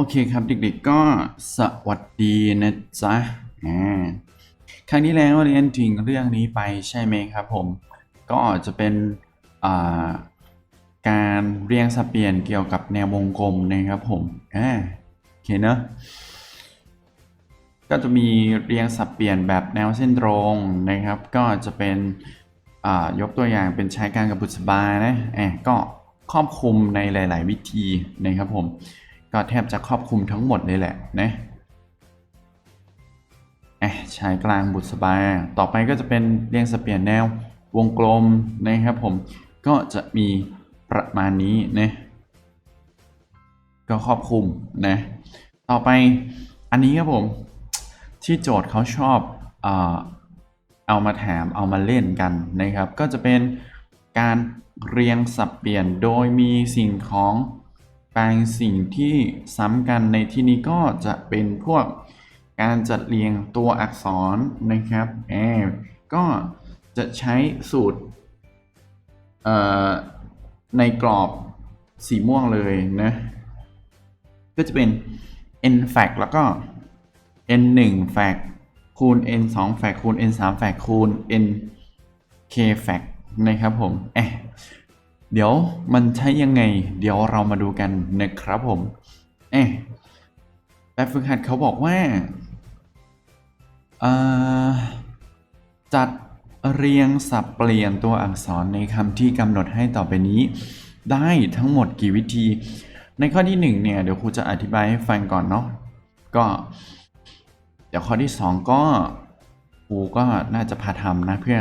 โอเคครับเด็กๆก็สวัสดีนะจ๊ะครั้งที่แล้วเรียนถึงเรื่องนี้ไปใช่ไหมครับผม ก็จะเป็นาการเรียงสับเปลี่ยนเกี่ยวกับแนววงกลมนะครับผมอ่าโอเคเนอะก็จะมีเรียงสับเปลี่ยนแบบแนวเส้นตรงนะครับ ก็จะเป็นยกตัวอย่างเป็นใช้การกับบุษบานะแอบก็ครอบคลุมในหลาย ๆ วิธีนะครับผม ก็แทบจะครอบคลุมทั้งหมดเลยแหละนะเอะชายกลางบุษบา ต่อไปก็จะเป็นเรียงสเปียนแนววงกลมนะครับผม ก็จะมีประมาณนี้นะก็ครอบคลุมนะ ต่อไปอันนี้ครับผม ที่โจทย์เขาชอบเออเอามาถามเอามาเล่นกันนะครับ ก็จะเป็นการเรียงสับเปลี่ยนโดยมีสิ่งของ แปลงสิ่งที่ซ้ำกันในที่นี้ก็จะเป็นพวกการจัดเรียงตัวอักษรนะครับแอบก็จะใช้สูตรในกรอบสีม่วงเลยนะ ก็จะเป็น n fact แล้วก็ n 1 fact คูณ n 2 fact คูณ n 3 fact คูณ n k fact นะครับผมเอ๊ เดี๋ยวมันใช้ยังไง เดี๋ยวเรามาดูกันนะครับผมเอ๊ะแบบฝึกหัดเขาบอกว่าจัดเรียงสับเปลี่ยนตัวอักษรในคำที่กำหนดให้ต่อไปนี้ ได้ทั้งหมดกี่วิธี ในข้อที่หนึ่งเนี่ย เดี๋ยวครูจะอธิบายให้ฟังก่อนเนาะก็ เดี๋ยวข้อที่ 2 ก็ครูก็น่าจะพาทำนะเพื่อ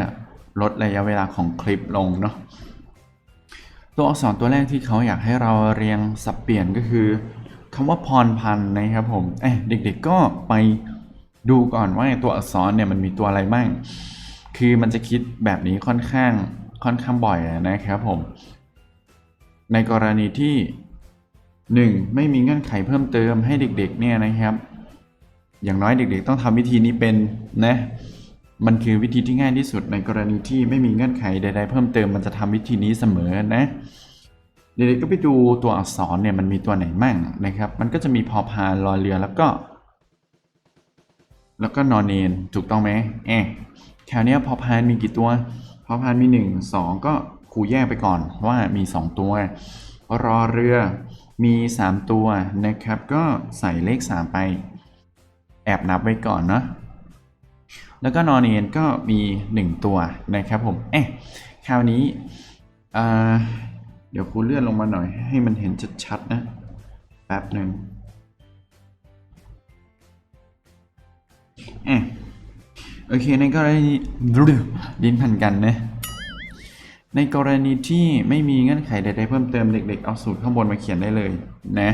ลดระยะเวลาของคลิปลงเนาะ ตัวอักษรตัวแรกที่เขาอยากให้เราเรียงสับเปลี่ยนก็คือคำว่าพรพันนะครับผมเอ๊ะเด็กๆก็ไปดูก่อนว่าตัวอักษรเนี่ยมันมีตัวอะไรบ้าง คือมันจะคิดแบบนี้ค่อนข้างค่อนข้างบ่อยนะครับผม ในกรณีที่ 1. ไม่มีเงื่อนไขเพิ่มเติมให้เด็กๆเนี่ยนะครับ อย่างน้อยเด็กๆ ต้องทำวิธีนี้เป็นนะ มันคือวิธีที่ง่ายที่สุดในกรณีที่ไม่มีเงื่อนไขใด ๆ เพิ่มเติมมันจะทำวิธีนี้เสมอนะเด็กๆก็ไปดูตัวอักษรเนี่ยมันมีตัวไหนมั่งนะครับ มันก็จะมีพอพานรอเรือแล้วก็ แล้วก็นอนเนนถูกต้องไหมเอ๊ะแถวเนี้ยพอพานมีกี่ตัว พอพานมี 1 2 ก็ครูแยกไปก่อนว่ามี 2 ตัว รอเรือมี 3 ตัวนะครับ ก็ใส่เลข 3 ไป แอบนับไว้ก่อนเนาะ แล้วก็นอนเนนก็มี 1 ตัวนะครับผม เอ๊ะ คราวนี้ เดี๋ยวครูเลื่อนลงมาหน่อย ให้มันเห็นชัดๆนะ แป๊บหนึ่งเอ๊ะโอเค ในกรณีดินพันกันนะ ในกรณีที่ไม่มีเงื่อนไขใดๆเพิ่มเติมเด็ก ๆ เอาสูตรข้างบนมาเขียนได้เลยนะ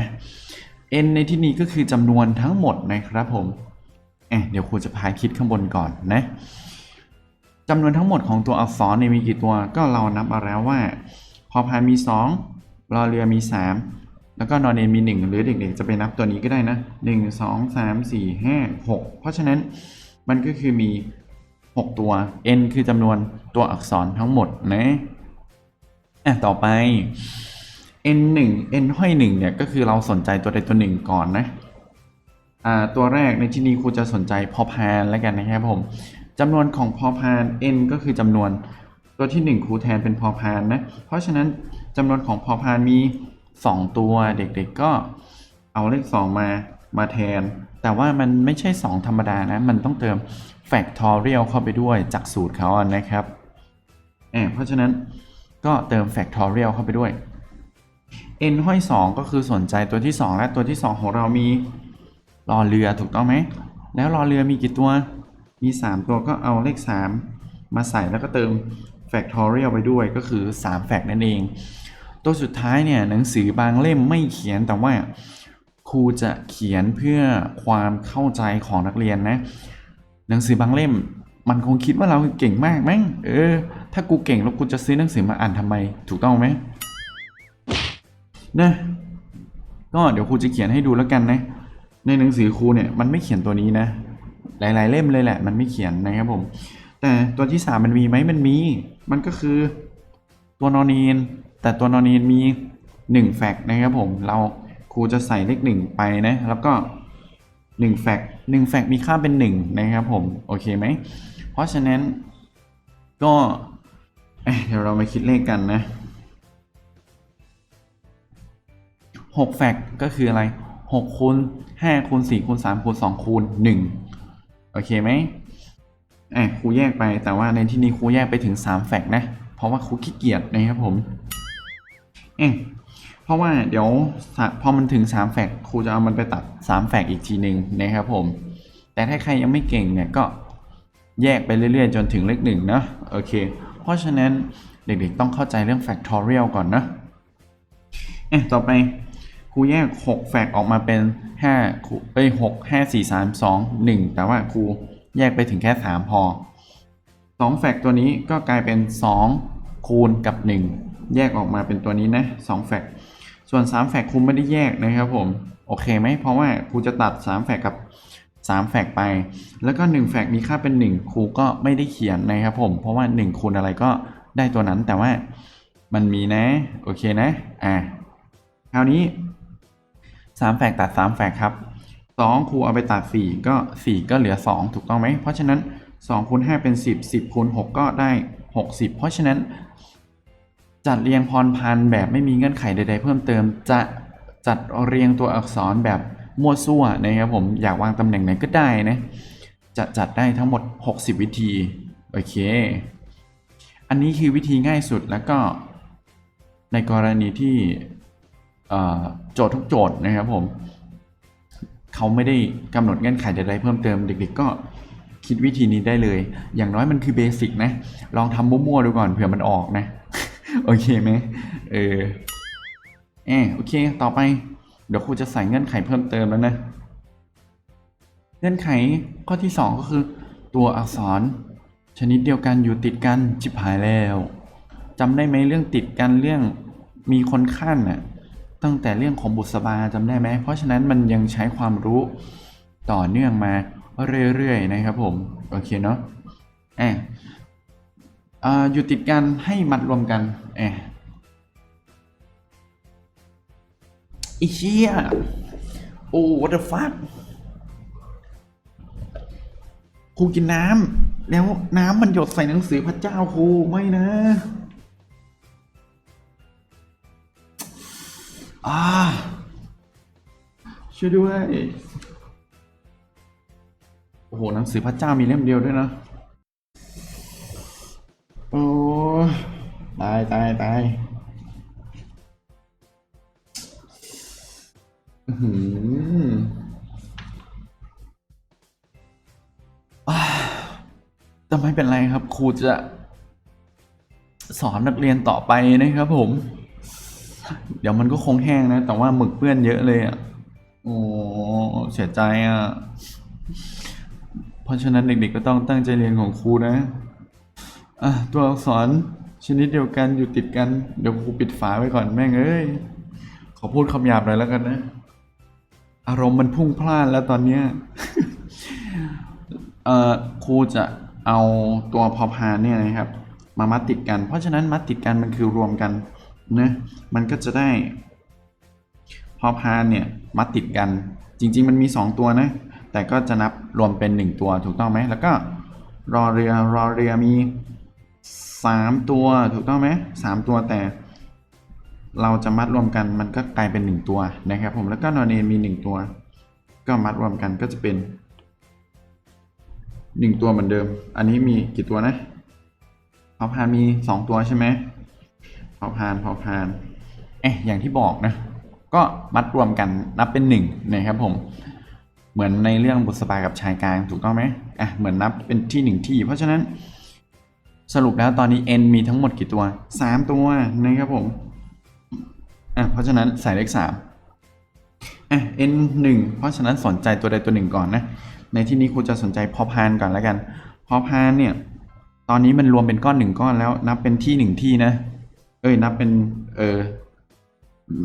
n ในที่นี้ก็คือจำนวนทั้งหมดนะครับผม อ๊ะเดี๋ยวครูจะพาคิดข้างบนก่อนนะจำนวนทั้งหมดของตัวอักษรเนี่ยมีกี่ตัวก็เรานับมาแล้วว่า พอพานมี 2 รอเรือมี 3 แล้วก็นอนเนนมี 1 หรือเด็กๆ จะไปนับตัวนี้ก็ได้นะ 1 2 3 4 5 6 เพราะฉะนั้นมันก็คือมี 6 ตัว n คือจำนวนตัวอักษรทั้งหมดนะอะต่อไป n 1 n ห้อย1เนี่ยก็คือเราสนใจตัวใดตัวหนึ่งก่อนนะ ตัวแรกในที่นี้ครูจะสนใจพอพานแล้วกันนะครับผมจำนวนของพอพาน n ก็คือจำนวนตัวที่ 1ครูแทนเป็นพอพานนะ เพราะฉะนั้นจำนวนของพอพานมี 2 ตัวเด็กๆก็เอาเลข 2 มามาแทน แต่ว่ามันไม่ใช่ 2 ธรรมดานะ มันต้องเติม factorial เข้าไปด้วยจากสูตรเขานะครับเออเพราะฉะนั้นก็เติม factorial เข้าไปด้วย n ห้อย 2 ก็คือสนใจตัวที่ 2 และตัวที่ 2 ของเรามี รอเรือถูกต้องไหม แล้วรอเรือมีกี่ตัว มี 3 ตัวก็เอาเลข 3 มาใส่แล้วก็เติม factorial ไปด้วยก็คือ3 fact นั่นเอง ตัวสุดท้ายเนี่ยหนังสือบางเล่มไม่เขียนแต่ว่าครูจะเขียนเพื่อความเข้าใจของนักเรียนนะ หนังสือบางเล่มมันคงคิดว่าเราเก่งมากมั้ง เออ ถ้ากูเก่งแล้วกูจะซื้อหนังสือมาอ่านทำไม ถูกต้องไหมนะ ก็เดี๋ยวครูจะเขียนให้ดูแล้วกันนะ ในหนังสือครูเนี่ยมันไม่เขียนตัวนี้นะ หลาย ๆ เล่มเลยแหละ มันไม่เขียนนะครับผม แต่ตัวที่สามมันมีไหมมันมี มันก็คือตัวนอนีนแต่ตัวนอนีนมีหนึ่งแฟกต์นะครับผม เราครูจะใส่เลขหนึ่งไปนะ แล้วก็หนึ่งแฟกหนึ่งแฟกมีค่าเป็นหนึ่งนะครับผม โอเคไหม เพราะฉะนั้นก็เอ้ยเดี๋ยวเรามาคิดเลขกันนะหกแฟกก็คืออะไร หกคูณห้าคูณสี่คูณสามคูณสองคูณหนึ่งโอเคไหมอ้ยครูแยกไปแต่ว่าในที่นี้ครูแยกไปถึงสามแฟกนะ เพราะว่าครูขี้เกียจนะครับผมเอ๊ะเพราะว่าเดี๋ยวพอมันถึง 3 แฟกครูจะเอามันไปตัด 3 แฟกอีกทีหนึ่งนะครับผม แต่ถ้าใครยังไม่เก่งเนี่ยก็แยกไปเรื่อยๆ จนถึงเลขหนึ่งนะโอเค เพราะฉะนั้นเด็กๆต้องเข้าใจเรื่อง factorial ก่อนนะเอ๊ะต่อไป ครูแยก 6 แฟกออกมาเป็น5ครูเอ้ย6 5 4 3 2 1 แต่ว่าครูแยกไปถึงแค่ 3 พอ 2 แฟกตัวนี้ก็กลายเป็น 2 คูณกับ 1 แยกออกมาเป็นตัวนี้นะ2แฟกส่วน 3 แฟกครูไม่ได้แยกนะครับผม โอเคไหมเพราะว่าครูจะตัด 3 แฟกกับ3แฟกไป แล้วก็ 1 แฟกมีค่าเป็น 1 ครูก็ไม่ได้เขียนนะครับผม เพราะว่า 1 คูณอะไรก็ได้ตัวนั้นแต่ว่ามันมีนะ โอเคนะ อ่าคราวนี้ 3แฟกตัด3แฟกครับ2ครูเอาไปตัด 4 ก็ 4 ก็เหลือ 2 ถูกต้องไหม เพราะฉะนั้น2คูณ5เป็น 10 10คูณ6ก็ได้ 60 เพราะฉะนั้น จัดเรียงพรพันแบบไม่มีเงื่อนไขใด ๆ เพิ่มเติม จะจัดเรียงตัวอักษรแบบมั่วซั่วนะครับผมอยากวางตำแหน่งไหนก็ได้นะจะจัดได้ทั้งหมด 60 วิธี โอเค อันนี้คือวิธีง่ายสุดแล้วก็ในกรณีที่ โจทย์ทุกโจทย์นะครับผมเขาไม่ได้กำหนดเงื่อนไขใดๆเพิ่มเติมเด็ก ๆ ก็คิดวิธีนี้ได้เลย อย่างน้อยมันคือเบสิกนะ ลองทำมั่วๆดูก่อนเผื่อมันออกนะ โอเคไหมเออเออโอเค ต่อไป เดี๋ยวครูจะใส่เงื่อนไขเพิ่มเติมแล้วนะ เงื่อนไขข้อที่ 2 ก็คือ ตัวอักษร ชนิดเดียวกันอยู่ติดกันชิบหายแล้วจำได้ไหมเรื่องติดกันเรื่องมีคนขั้นน่ะ ตั้งแต่เรื่องของบุษบาจำได้ไหม เพราะฉะนั้นมันยังใช้ความรู้ต่อเนื่องมาเรื่อยๆนะครับผม โอเคเนาะแอะอ่าอยู่ติดกันให้มัดรวมกันแอะไอีเชี่ยโอ้ what the fuck ครูกินน้ำแล้วน้ำมันหยดใส่หนังสือพระเจ้าครูไม่นะ อ่าช่วยด้วยโอ้โหหนังสือพระเจ้ามีเล่มเดียวด้วยนะโอ้ตายตายตายอื้อหืออ่าแต่ไม่เป็นไรครับ ครูจะสอนนักเรียนต่อไปนะครับผม เดี๋ยวมันก็คงแห้งนะ แต่ว่าหมึกเปื้อนเยอะเลยอะ โอ้เสียใจอะ เพราะฉะนั้นเด็กๆก็ต้องตั้งใจเรียนของครูนะ อะ ตัวอักษรชนิดเดียวกันอยู่ติดกัน เดี๋ยวครูปิดฝาไว้ก่อนแม่งเอ้ย ขอพูดคำหยาบหน่อยแล้วกันนะ อารมณ์มันพุ่งพล่านแล้วตอนเนี้ยเอ่อครูจะเอาตัวพอพานเนี่ยนะครับ มามัดติดกัน เพราะฉะนั้นมัดติดกันมันคือรวมกัน นะมันก็จะได้พอพานเนี่ยมัดติดกัน จริง ๆ มันมี 2 ตัวนะ แต่ก็จะนับรวมเป็น 1 ตัวถูกต้องไหม แล้วก็รอเรือรอเรือมี 3 ตัวถูกต้องไหมสามตัวแต่ เราจะมัดรวมกันมันก็กลายเป็น 1 ตัวนะครับผมแล้วก็นอนเนนมี 1 ตัว ก็มัดรวมกันก็จะเป็น 1 ตัวเหมือนเดิม อันนี้มีกี่ตัวนะพอพานมี 2 ตัวใช่ไหม พอพานพอพานเอ๊ะอย่างที่บอกนะ ก็มัดรวมกันนับเป็นหนึ่งนะครับผม เหมือนในเรื่องบุษบากับชายกลางถูกต้องไหมอะเหมือนนับเป็นที่หนึ่งที่ เพราะฉะนั้นสรุปแล้วตอนนี้ n มีทั้งหมดกี่ตัว 3 ตัวนะครับผมอะเพราะฉะนั้นใส่เลข3อะ n 1เพราะฉะนั้นสนใจตัวใดตัวหนึ่งก่อนนะ ในที่นี้ครูจะสนใจพอพานก่อนแล้วกัน พอพานเนี่ย ตอนนี้มันรวมเป็นก้อนหนึ่งก้อนแล้วนับเป็นที่หนึ่งที่นะ เอ้ยนับเป็นเออ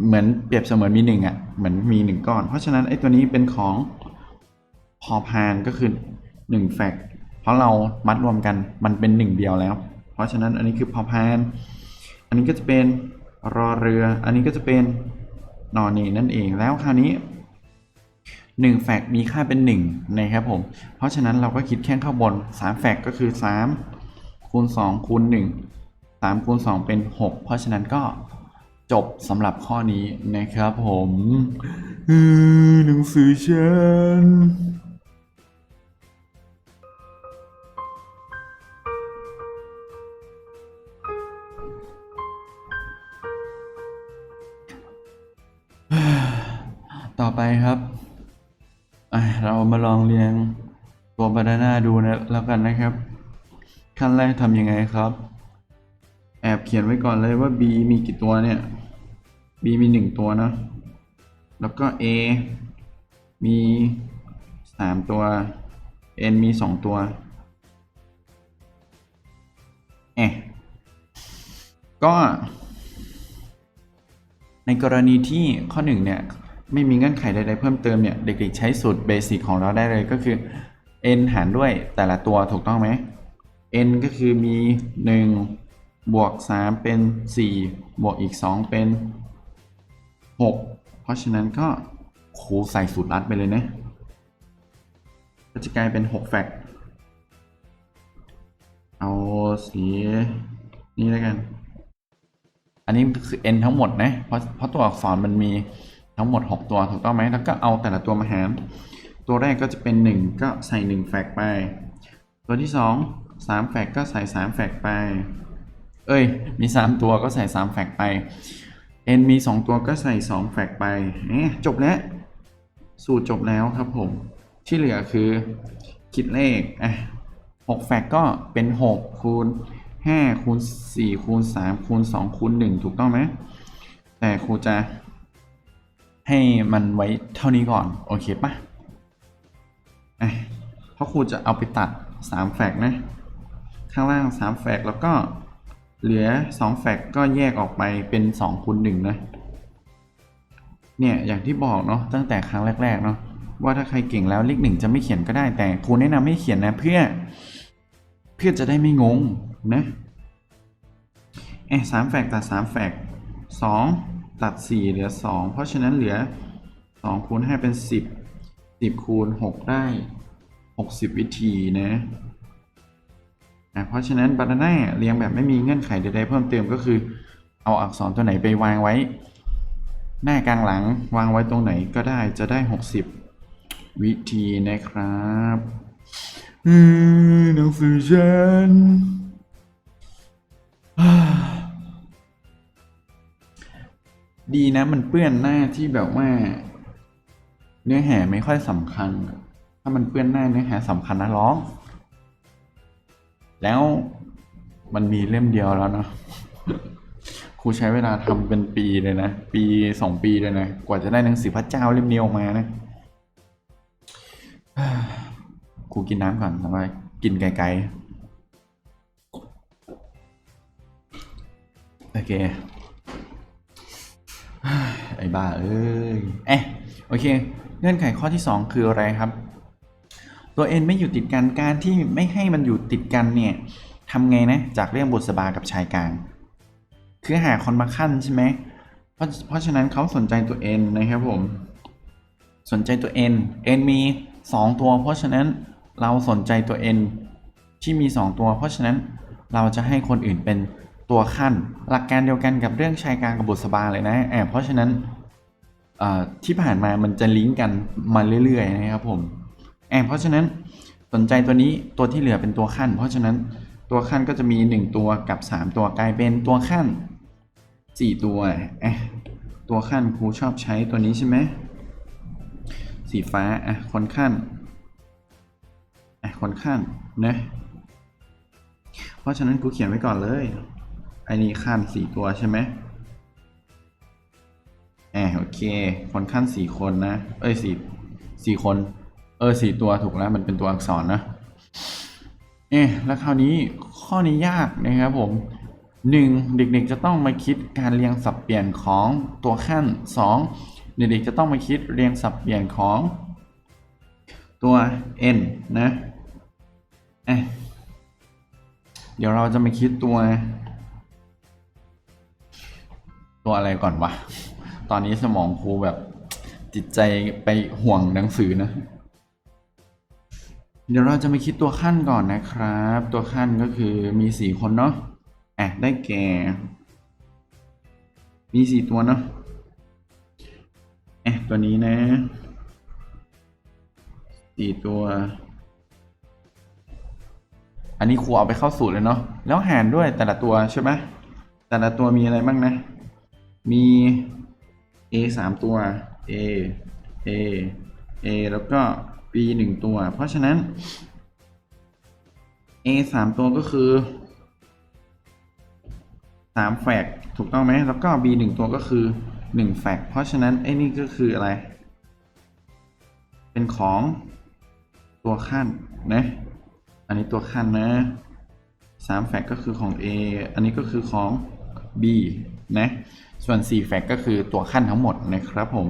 เหมือนเปรียบเสมือนมีหนึ่งอะเหมือนมีหนึ่งก้อน เพราะฉะนั้นไอ้ตัวนี้เป็นของพอพานก็คือหนึ่งแฟกต์เพราะเรามัดรวมกันมันเป็นหนึ่งเดียวแล้ว เพราะฉะนั้นอันนี้คือพอพาน อันนี้ก็จะเป็นรอเรือ อันนี้ก็จะเป็นนอนเนนั่นเองแล้วคราวนี้หนึ่งแฟกมีค่าเป็นหนึ่งนะครับผม เพราะฉะนั้นเราก็คิดแค่ข้างบนสามแฟกก็คือสามคูณสองคูณห นึ่งสามคูณสองเป็นหกเพราะฉะนั้นก็จบสำหรับข้อนี้นะครับผมหนังสือฉันต่อไปครับ เรามาลองเรียงตัวบานาน่าดูนะแล้วกันนะครับ ขั้นแรกทำยังไงครับ แอบเขียนไว้ก่อนเลยว่า B มีกี่ตัวเนี่ย B มีหนึ่งตัวนะ แล้วก็ A มีสามตัว N มีสองตัวเอะก็ในกรณีที่ข้อหนึ่งเนี่ยไม่มีเงื่อนไขใดๆเพิ่มเติมเนี่ยเด็กๆใช้สูตรเบสิกของเราได้เลยก็คือ n หารด้วยแต่ละตัวถูกต้องไหม n ก็คือมี 1 บวก 3 เป็น 4 บวกอีก 2 เป็น 6 เพราะฉะนั้นก็คูใส่สูตรลัดไปเลยนะ ก็จะกลายเป็น 6 แฟกเอาสีนี้แล้วกัน อันนี้คือ n ทั้งหมดนะ เพราะเพราะตัวอักษรมันมีทั้งหมด 6 ตัวถูกต้องไหม แล้วก็เอาแต่ละตัวมาหาร ตัวแรกก็จะเป็น 1 ก็ใส่ 1 แฟกไป ตัวที่ 2 3 แฟกก็ใส่ 3 แฟกไป เอ้ย มี 3 ตัวก็ใส่ 3 แฟกไป n มี 2 ตัวก็ใส่ 2 แฟกไปเอ๊ะจบแล้ว สูตรจบแล้วครับผม ที่เหลือคือคิดเลขอะ6แฟกก็เป็น 6 คูณ 5 คูณ 4 คูณ 3 คูณ 2 คูณ 1 ถูกต้องไหมแต่ครูจะให้มันไว้เท่านี้ก่อน โอเคปะอะเพราะครูจะเอาไปตัด 3 แฟกนะ ข้างล่าง 3 แฟกแล้วก็ เหลือ 2 แฟกต์ก็แยกออกไปเป็น2คูณ1นะ เนี่ย อย่างที่บอกเนาะตั้งแต่ครั้งแรก ๆ เนาะว่าถ้าใครเก่งแล้วเลขหนึ่งจะไม่เขียนก็ได้แต่ครูแนะนำให้เขียนนะเพื่อ เพื่อจะได้ไม่งงนะเอะสามแฟกตัดสามแฟกสองตัดสี่เหลือสองเพราะฉะนั้นเหลือสองคูณห้าเป็นสิบสิบคูณหกได้หกสิบวิธีนะ อะเพราะฉะนั้นบานาน่าเรียงแบบไม่มีเงื่อนไขใดๆเพิ่มเติมก็คือ เอาอักษรตัวไหนไปวางไว้ หน้ากลางหลังวางไว้ตรงไหนก็ได้จะได้ 60 วิธีนะครับหนังสือฉันดีนะมันเปื้อนหน้าที่แบบว่า เนื้อหาไม่ค่อยสำคัญ ถ้ามันเปื้อนหน้าเนื้อหาสำคัญนะร้อง แล้วมันมีเล่มเดียวแล้วเนาะครูใช้เวลาทำเป็นปีเลยนะ ปีสองปีเลยนะ กว่าจะได้หนังสือพระเจ้าเล่มนี้ออกมานะครูกินน้ำก่อนทำไมกินไกลๆ โอเค ไอ้บ้าเอ้ย เอ๊ะ โอเค เงื่อนไขข้อที่ 2 คืออะไรครับ ตัว n ไม่อยู่ติดกันการที่ไม่ให้มันอยู่ติดกันเนี่ยทำไงนะจากเรื่องบุษบากับชายกลาง คือหาคนมาขั้นใช่ไหมเพราะเพราะฉะนั้นเขาสนใจตัว n นะครับผม สนใจตัว n n มี 2 ตัว เพราะฉะนั้นเราสนใจตัว n ที่มี 2 ตัว เพราะฉะนั้นเราจะให้คนอื่นเป็นตัวขั้น หลักการเดียวกันกับเรื่องชายกลางกับบุษบาเลยนะแอบเพราะฉะนั้นอ่อที่ผ่านมามันจะลิงก์กันมาเรื่อยๆนะครับผม เพราะฉะนั้นสนใจตัวนี้ตัวที่เหลือเป็นตัวขั้น เพราะฉะนั้นตัวขั้นก็จะมี 1 ตัวกับ 3 ตัวกลายเป็นตัวขั้น 4 ตัวเอะตัวขั้นครูชอบใช้ตัวนี้ใช่ไหมสีฟ้าอะคนขั้นอะคนขั้นนะเพราะฉะนั้นกูเขียนไว้ก่อนเลยไอ้นี่ขั้นสี่ตัวใช่ไหมอะโอเค คนขั้นสี่คนนะ เอ้ยสี่สี่คน เออสี่ตัวถูกแล้วมันเป็นตัวอักษรนะ เอ๊ะแล้วคราวนี้ข้อนี้ยากนะครับผมหนึ่งเด็กๆจะต้องมาคิดการเรียงสับเปลี่ยนของตัวขั้นสองเด็กๆจะต้องมาคิดเรียงสับเปลี่ยนของตัว n นะเอ๊ะเดี๋ยวเราจะมาคิดตัว ตัวอะไรก่อนวะ ตอนนี้สมองครูแบบจิตใจไปห่วงหนังสือนะ เดี๋ยวเราจะมาคิดตัวขั้นก่อนนะครับ ตัวขั้นก็คือมีสี่คนเนาะอะได้แก่ มีสี่ตัวเนาะเอ๊ะตัวนี้นะสี่ตัว อันนี้ครูเอาไปเข้าสูตรเลยเนาะแล้วหารด้วยแต่ละตัวใช่ไหมแต่ละตัวมีอะไรบ้างนะ มี A สามตัว A A A แล้วก็ B หนึ่งตัว เพราะฉะนั้น A สามตัวก็คือสามแฟกถูกต้องไหมแล้วก็ B หนึ่งตัวก็คือหนึ่งแฟกเพราะฉะนั้นไอ้นี่ก็คืออะไร เป็นของตัวขั้นนะอันนี้ตัวขั้นนะสามแฟกก็คือของ A อันนี้ก็คือของ B นะ ส่วน4แฟกก็คือตัวขั้นทั้งหมดนะครับผม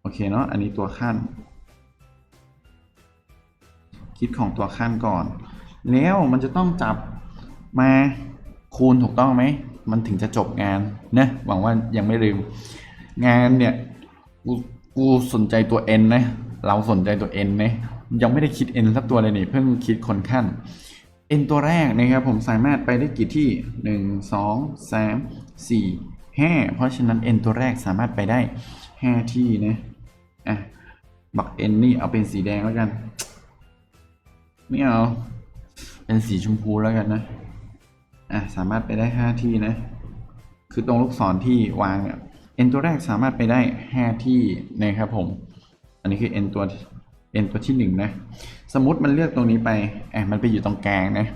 โอเคเนาะ อันนี้ตัวขั้น คิดของตัวขั้นก่อน แล้วมันจะต้องจับมาคูณถูกต้องไหม มันถึงจะจบงานนะหวังว่ายังไม่ลืม งานเนี่ยกูกูสนใจตัว n นะ เราสนใจตัว n นะยังไม่ได้คิด n สักตัวเลยนี่เพิ่งคิดคนขั้น n ตัวแรกนะครับผมสามารถไปได้กี่ที่ 1 2 3 4 5 เพราะฉะนั้น n ตัวแรกสามารถไปได้ 5 ที่นะอะบัก n นี่เอาเป็นสีแดงแล้วกัน ไม่เอา เป็นสีชมพูแล้วกันนะ อะ สามารถไปได้5ที่นะ คือตรงลูกศรที่วางอะ n ตัวแรกสามารถไปได้5ที่นะครับผม อันนี้คือ n ตัว n ตัวที่1นะ สมมติมันเลือกตรงนี้ไปแอบมันไปอยู่ตรงกลางนะ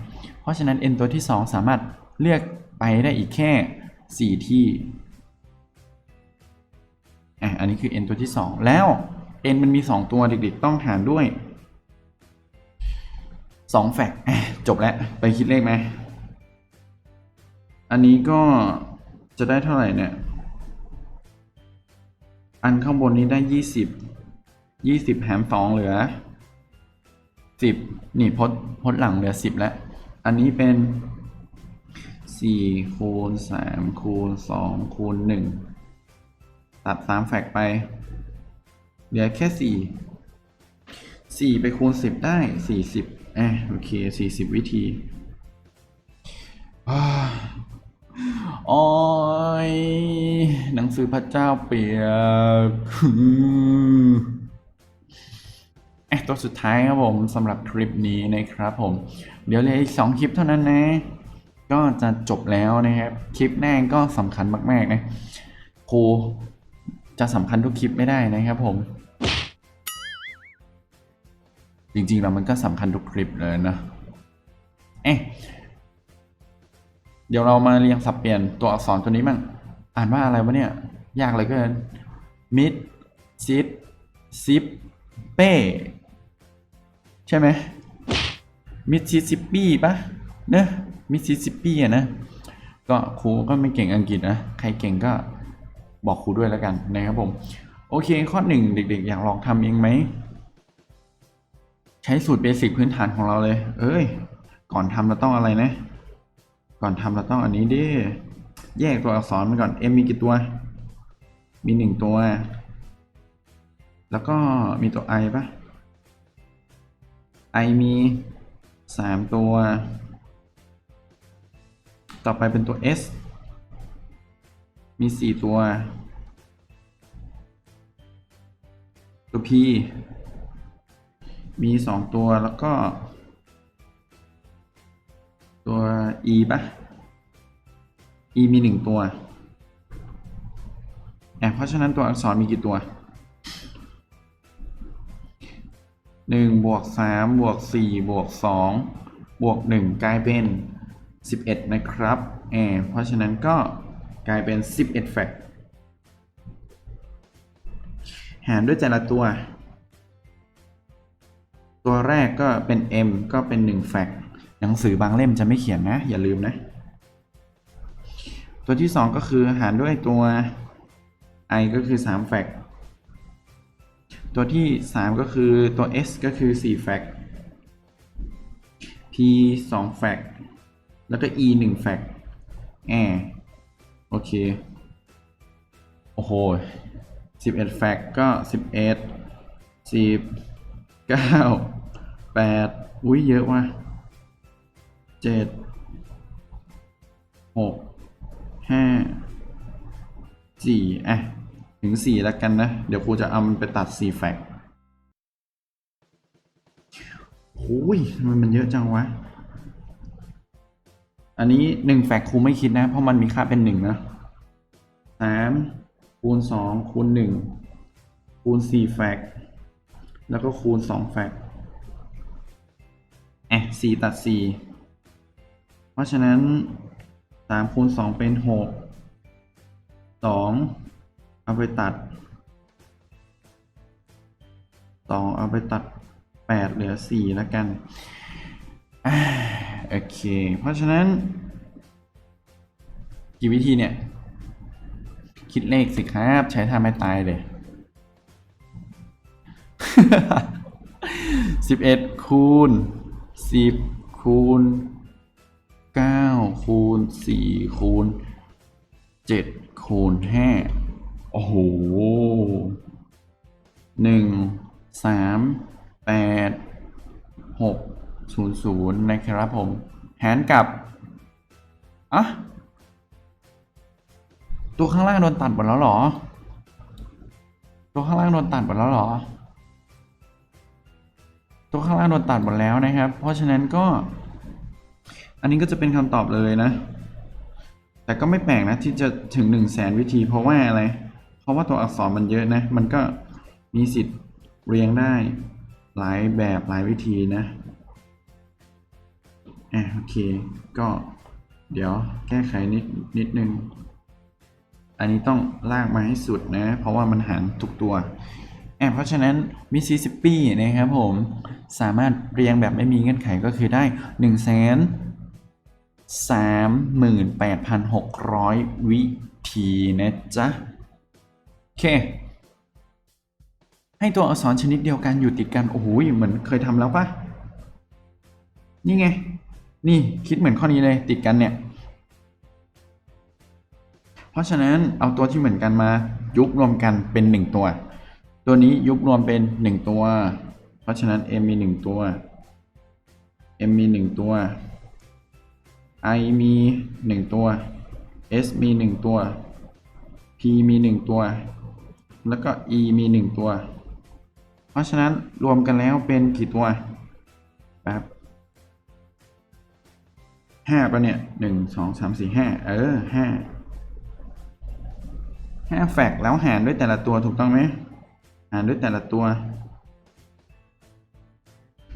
เพราะฉะนั้น n ตัวที่2สามารถเลือกไปได้อีกแค่4ที่อะอันนี้คือ n ตัวที่2แล้ว n มันมี 2 ตัวเด็กๆ ต้องหารด้วย 2แฟกจบแล้วไปคิดเลขไหม อันนี้ก็จะได้เท่าไหร่เนี่ย อันข้างบนนี้ได้20 20หาร2เหลือ10นี่พดพดหลังเหลือ10แล้ว อันนี้เป็น4คูณ3คูณ2คูณ1ตัด3แฟกไป เหลือแค่4 4ไปคูณ10ได้40 อะโอเค 40 วิธีอ่าโอ้ยหนังสือพระเจ้าเปียกเอ๊ะตัวสุดท้ายครับผมสำหรับคลิปนี้นะครับผม เดี๋ยวเลยอีกสองคลิปเท่านั้นนะ ก็จะจบแล้วนะครับ คลิปแรกก็สำคัญมาก ๆ นะครูจะสำคัญทุกคลิปไม่ได้นะครับผม จริง ๆ แล้วมันก็สำคัญทุกคลิปเลยนะ เอ๊ะ เดี๋ยวเรามาเรียงสับเปลี่ยนตัวอักษรตัวนี้มั่ง อ่านว่าอะไรวะเนี่ย ยากเลยเกิน มิดซิดซิปเป้ ใช่ไหม มิสซิสซิปปีปะเนอะมิสซิสซิปปีอะนะ ก็ครูก็ไม่เก่งอังกฤษนะ ใครเก่งก็บอกครูด้วยแล้วกันนะครับผม โอเค ข้อหนึ่งเด็ก ๆ อยากลองทำเองไหม ใช้สูตรเบสิกพื้นฐานของเราเลย เอ้ย ก่อนทำเราต้องอะไรนะ ก่อนทำเราต้องอันนี้ดิ แยกตัวอักษรมันก่อน M มีกี่ตัว มีหนึ่งตัว แล้วก็มีตัว I ปะ I มีสามตัว ต่อไปเป็นตัว S มีสี่ตัว ตัว P มีสองตัวแล้วก็ ตัว E ปะ E มีหนึ่งตัวอะเพราะฉะนั้นตัวอักษรมีกี่ตัวหนึ่งบวกสามบวกสี่บวกสองบวกหนึ่งกลายเป็นสิบเอ็ดนะครับแออเพราะฉะนั้นก็กลายเป็นสิบเอ็ดแฟกต์หารด้วยแต่ละตัว ตัวแรกก็เป็น m ก็เป็น1แฟกต์หนังสือบางเล่มจะไม่เขียนนะ อย่าลืมนะ ตัวที่ 2 ก็คือหารด้วยตัว i ก็คือ3แฟกต์ตัวที่ 3 ก็คือตัว s ก็คือ4แฟกต์ p 2แฟกต์แล้วก็ e 1แฟกต์แอโอเค โอ้โหสิบเอ็ดแฟกก็สิบเอ็ดสิบเก้า แปดอุ้ยเยอะว่ะเจ็ดหกห้าสี่อะ ถึงสี่แล้วกันนะ เดี๋ยวครูจะเอามันไปตัดสี่แฟกโอ้ยทำไมมันเยอะจังวะ อันนี้หนึ่งแฟกครูไม่คิดนะ เพราะมันมีค่าเป็นหนึ่งนะสามคูณสองคูณหนึ่งคูณสี่แฟกแล้วก็คูณสองแฟก อะสี่ตัดสี่เพราะฉะนั้นสามคูณสองเป็นหกสองเอาไปตัดสองเอาไปตัดแปดเหลือสี่แล้วกันโอเค เพราะฉะนั้น กี่วิธีเนี่ย คิดเลขสิครับ ใช้ท่าไม่ตายเลยสิบเอ็ดคูณ สิบคูณเก้าคูณสี่คูณเจ็ดคูณห้าโอ้โหหนึ่งสามแปดหกศูนย์ศูนย์นะครับผม แหารกับอะตัวข้างล่างโดนตัดหมดแล้วหรอ ตัวข้างล่างโดนตัดหมดแล้วหรอ ตัวข้างล่างโดนตัดหมดแล้วนะครับ เพราะฉะนั้นก็ อันนี้ก็จะเป็นคำตอบเลยนะ แต่ก็ไม่แปลกนะที่จะถึง1นึ่งแสนวิธี เพราะว่าอะไร เพราะว่าตัวอักษรมันเยอะนะ มันก็มีสิทธิ์เรียงได้หลายแบบหลายวิธีนะอะโอเค ก็เดี๋ยวแก้ไขนิดนิดนึง อันนี้ต้องลากมาให้สุดนะ เพราะว่ามันหารทุกตัว เพราะฉะนั้นมิสซิสซิปปีนะครับผมสามารถเรียงแบบไม่มีเงื่อนไขก็คือได้1นึ่งแสนสามหมื่นแปดพันหกร้อยวิธีนะจ๊ะ โอเค ให้ตัวอักษรชนิดเดียวกันอยู่ติดกัน โอ้โหเหมือนเคยทำแล้วปะนี่ไง นี่คิดเหมือนข้อนี้เลยติดกันเนี่ย เพราะฉะนั้นเอาตัวที่เหมือนกันมายุบรวมกันเป็น 1 ตัว ตัวนี้ยุบรวมเป็น 1 ตัว เพราะฉะนั้น m มี 1 ตัว m มี 1 ตัว i มี 1 ตัว s มี 1 ตัว p มี 1 ตัว แล้วก็ e มี 1 ตัว เพราะฉะนั้นรวมกันแล้วเป็นกี่ตัวแป๊บห้าปะเนี่ยหนึ่งสองสามสี่ห้าเออห้าห้าแฟกแล้วหารด้วยแต่ละตัวถูกต้องไหม หารด้วยแต่ละตัว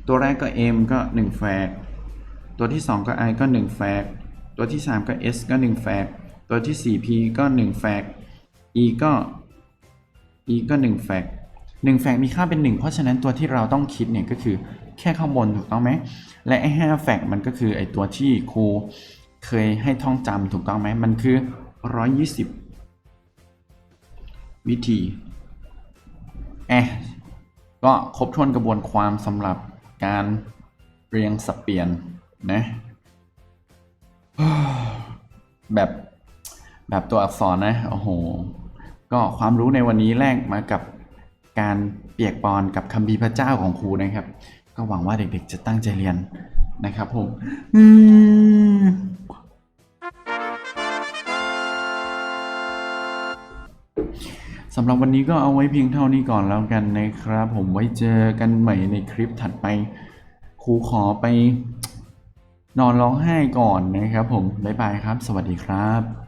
ตัวแรกก็ m ก็ 1 แฟก ตัวที่ 2 ก็ i ก็ 1 แฟก ตัวที่ 3 ก็ s ก็ 1 แฟก ตัวที่ 4 p ก็ 1 แฟก e ก็ e ก็ 1 แฟก1แฟกมีค่าเป็น 1 เพราะฉะนั้นตัวที่เราต้องคิดเนี่ยก็คือแค่ข้างบนถูกต้องไหม และไอ้5แฟกมันก็คือไอ้ตัวที่ครูเคยให้ท่องจำถูกต้องไหม มันคือ 120 วิธี อะก็ครบถ้วนกระบวนความสำหรับการเรียงสับเปลี่ยนนะแบบแบบตัวอักษรนะโอ้โห ก็ความรู้ในวันนี้แลกมากับการเปียกปอนกับคำพีพระเจ้าของครูนะครับ ก็หวังว่าเด็กๆจะตั้งใจเรียนนะครับผม สำหรับวันนี้ก็เอาไว้เพียงเท่านี้ก่อนแล้วกันนะครับ ผมไว้เจอกันใหม่ในคลิปถัดไปครูขอไปนอนร้องไห้ก่อนนะครับผมบ๊ายบายครับ สวัสดีครับ